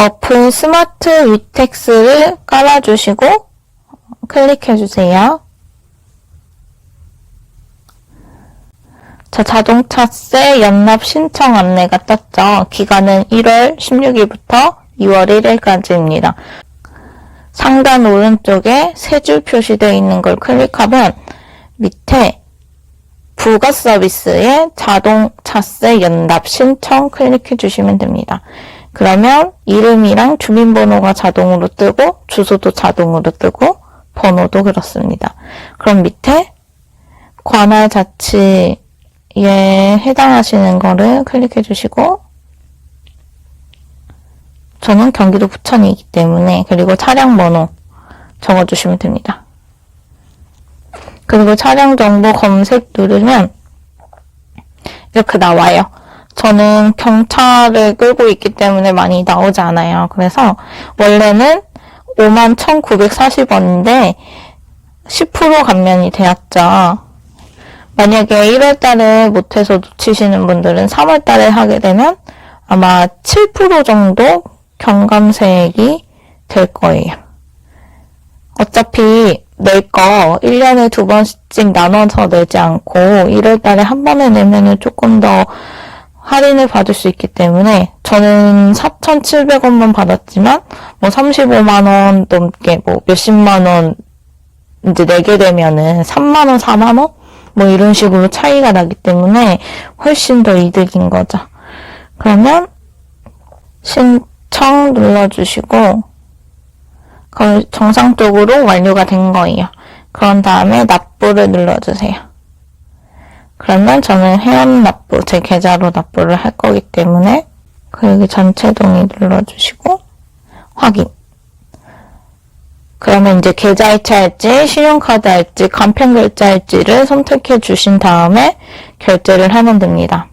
어플 스마트 위텍스를 깔아주시고 클릭해주세요. 자, 자동차세 연납 신청 안내가 떴죠. 기간은 1월 16일부터 2월 1일까지입니다. 상단 오른쪽에 세 줄 표시되어 있는 걸 클릭하면 밑에 부가 서비스에 자동차세 연납 신청 클릭해 주시면 됩니다. 그러면 이름이랑 주민번호가 자동으로 뜨고 주소도 자동으로 뜨고 번호도 그렇습니다. 그럼 밑에 관할 자치에 해당하시는 거를 클릭해 주시고 저는 경기도 부천이기 때문에 그리고 차량 번호 적어주시면 됩니다. 그리고 차량 정보 검색 누르면 이렇게 나와요. 저는 경차를 끌고 있기 때문에 많이 나오지 않아요. 그래서 원래는 51,940원인데 10% 감면이 되었죠. 만약에 1월 달에 못해서 놓치시는 분들은 3월 달에 하게 되면 아마 7% 정도 경감세액이 될 거예요. 어차피 낼 거 1년에 두 번씩 나눠서 내지 않고 1월 달에 한 번에 내면은 조금 더 할인을 받을 수 있기 때문에 저는 4,700원만 받았지만 뭐 35만 원 넘게 뭐 몇십만 원 이제 내게 되면은 3만 원, 4만 원? 뭐 이런 식으로 차이가 나기 때문에 훨씬 더 이득인 거죠. 그러면 신청 눌러주시고 정상적으로 완료가 된 거예요. 그런 다음에 납부를 눌러주세요. 그러면 저는 회원 납부, 제 계좌로 납부를 할 거기 때문에 그 여기 전체 동의 눌러주시고 확인. 그러면 이제 계좌 이체할지, 신용카드 할지, 간편 결제할지를 선택해 주신 다음에 결제를 하면 됩니다.